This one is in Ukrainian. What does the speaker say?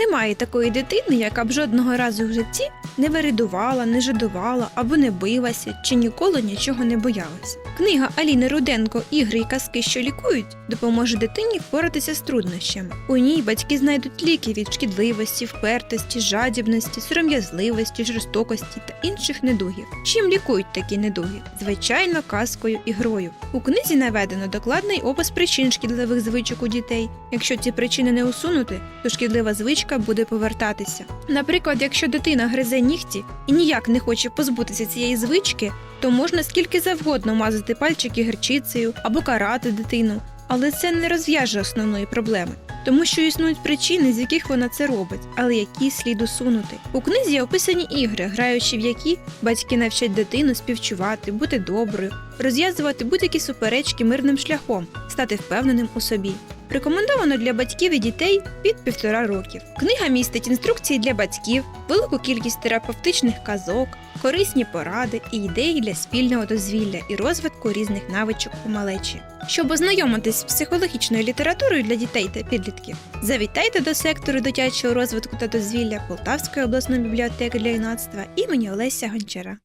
Немає такої дитини, яка б жодного разу в житті не виридувала, не жадувала або не билася чи ніколи нічого не боялася. Книга Аліни Руденко Ігри і казки, що лікують, допоможе дитині впоратися з труднощами. У ній батьки знайдуть ліки від шкідливості, впертості, жадібності, сором'язливості, жорстокості та інших недугів. Чим лікують такі недуги? Звичайно, казкою і грою. У книзі наведено докладний опис причин шкідливих звичок у дітей. Якщо ці причини не усунути, то шкідлива звичка буде повертатися. Наприклад, якщо дитина гризе нігті і ніяк не хоче позбутися цієї звички, то можна скільки завгодно мазати пальчики гірчицею або карати дитину, але це не розв'яже основної проблеми. Тому що існують причини, з яких вона це робить, але які слід усунути. У книзі описані ігри, граючи в які батьки навчать дитину співчувати, бути доброю, розв'язувати будь-які суперечки мирним шляхом, стати впевненим у собі. Рекомендовано для батьків і дітей від півтора років. Книга містить інструкції для батьків, велику кількість терапевтичних казок, корисні поради і ідеї для спільного дозвілля і розвитку різних навичок у малечі. Щоб ознайомитись з психологічною літературою для дітей та підлітків, завітайте до сектору дитячого розвитку та дозвілля Полтавської обласної бібліотеки для юнацтва імені Олеся Гончара.